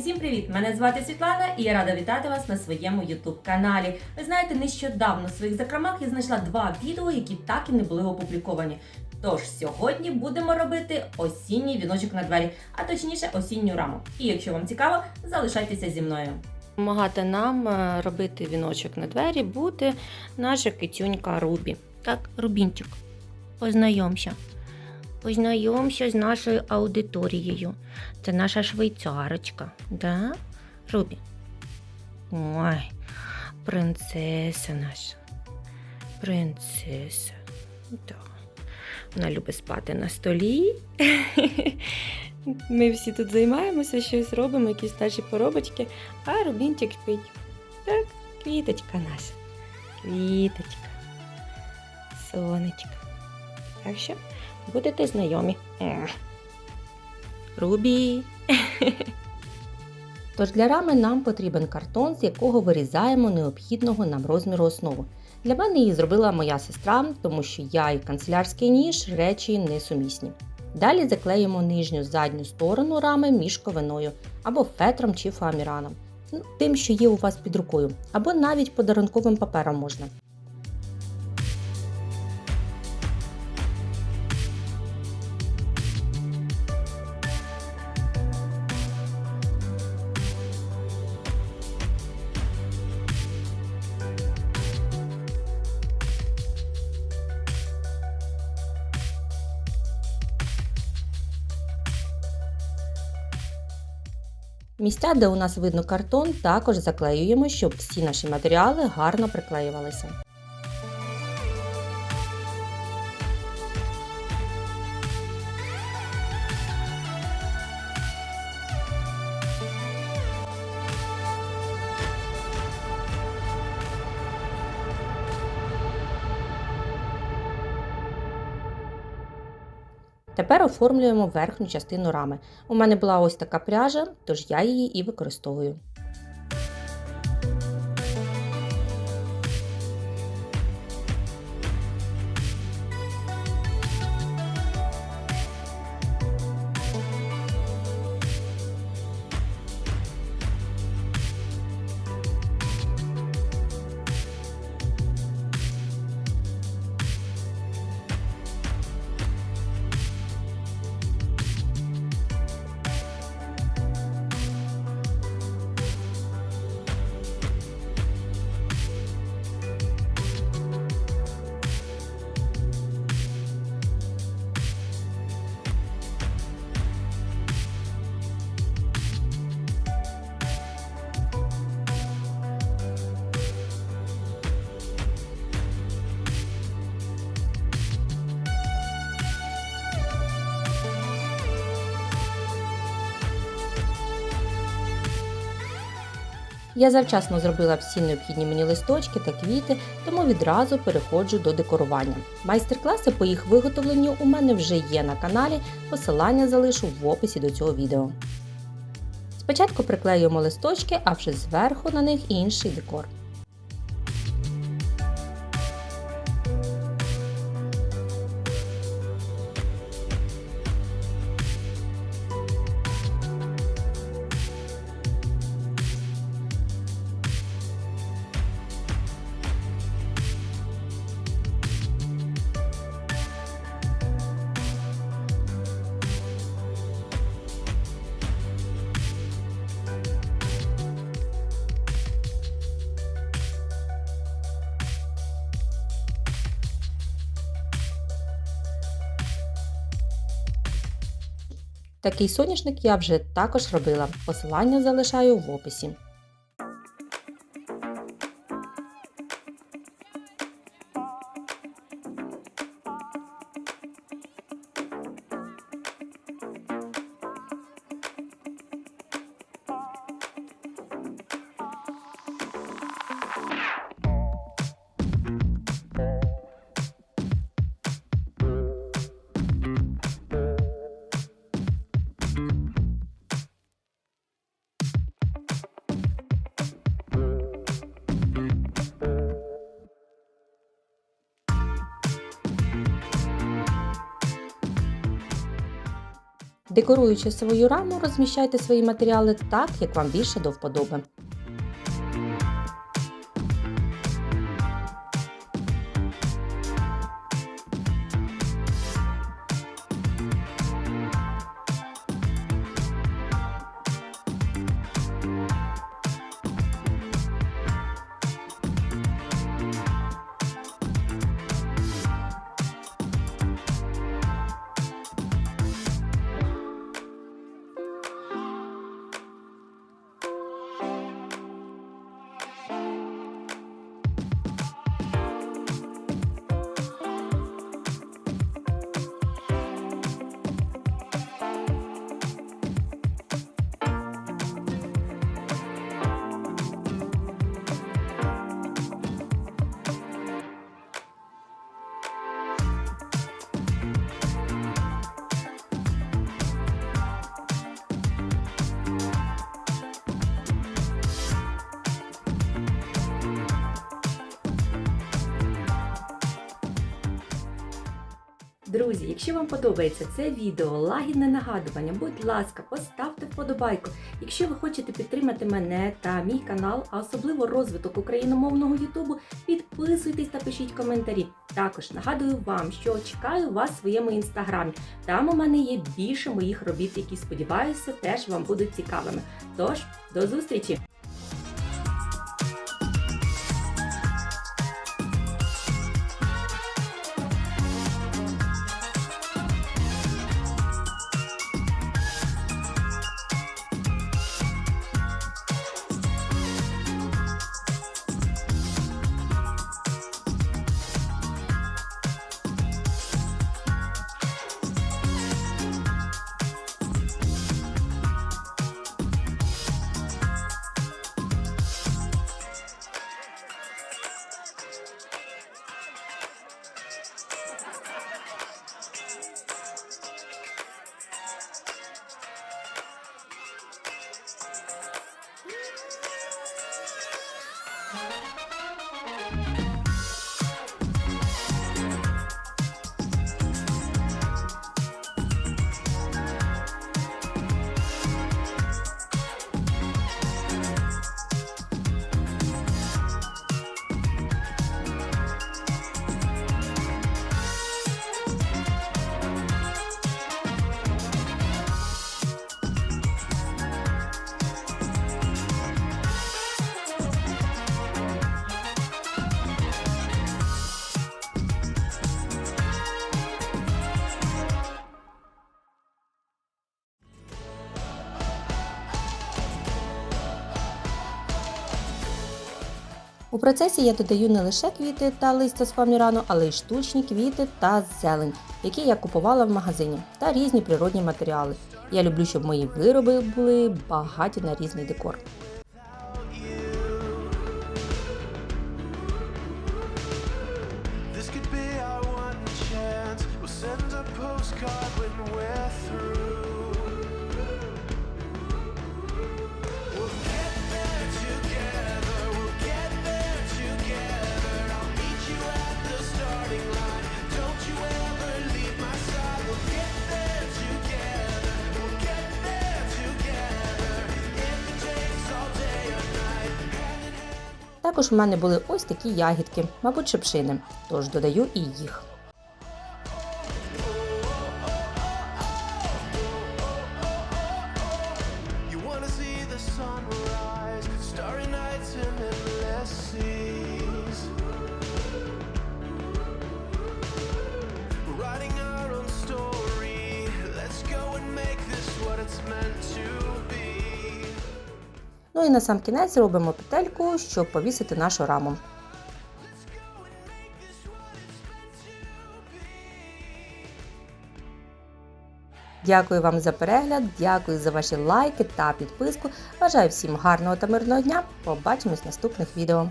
Усім привіт! Мене звати Світлана і я рада вітати вас на своєму youtube каналі. Ви знаєте, нещодавно в своїх закромах я знайшла два відео, які так і не були опубліковані. Тож сьогодні будемо робити осінній віночок на двері, а точніше осінню раму. І якщо вам цікаво, залишайтеся зі мною. Помагати нам е, робити віночок на двері буде наша китюнька Рубі. Так, Рубінчик, познайомся. Познайомся з нашою аудиторією. Це наша швейцарочка, да? Рубі? Ой, принцеса наша. Принцеса. Да. Вона любить спати на столі. Ми всі тут займаємося, щось робимо, якісь наші поробочки, а Рубінчик спить. Так, квіточка наша. Квіточка. Сонечко. Так що будете знайомі. Рубі. Тож для рами нам потрібен картон, з якого вирізаємо необхідного нам розміру основу. Для мене її зробила моя сестра, тому що я і канцелярський ніж речі несумісні. Далі заклеїмо нижню задню сторону рами мішковиною або фетром чи фоаміраном, Ну, тим, що є у вас під рукою, або навіть подарунковим папером можна. Місця, де у нас видно картон, також заклеюємо, щоб всі наші матеріали гарно приклеювалися. Тепер оформлюємо верхню частину рами. У мене була ось така пряжа, тож я її і використовую. Я завчасно зробила всі необхідні мені листочки та квіти, тому відразу переходжу до декорування. Майстер-класи по їх виготовленню у мене вже є на каналі, посилання залишу в описі до цього відео. Спочатку приклеюємо листочки, а вже зверху на них інший декор. Такий соняшник я вже також робила. Посилання залишаю в описі. Декоруючи свою раму, розміщайте свої матеріали так, як вам більше до вподоби. Друзі, якщо вам подобається це відео, лагідне нагадування, будь ласка, поставте вподобайку. Якщо ви хочете підтримати мене та мій канал, а особливо розвиток україномовного Ютубу, підписуйтесь та пишіть коментарі. Також нагадую вам, що чекаю вас в своєму інстаграмі. Там у мене є більше моїх робіт, які сподіваюся теж вам будуть цікавими. Тож, до зустрічі! Bye. У процесі я додаю не лише квіти та листя з фамірану, але й штучні квіти та зелень, які я купувала в магазині, та різні природні матеріали. Я люблю, щоб мої вироби були багаті на різний декор. Send a postcard when we're through. Також у мене були ось такі ягідки, мабуть, шипшини, тож додаю і їх. Ну і на сам кінець робимо петельку, щоб повісити нашу раму. Дякую вам за перегляд, дякую за ваші лайки та підписку. Бажаю всім гарного та мирного дня. Побачимось в наступних відео.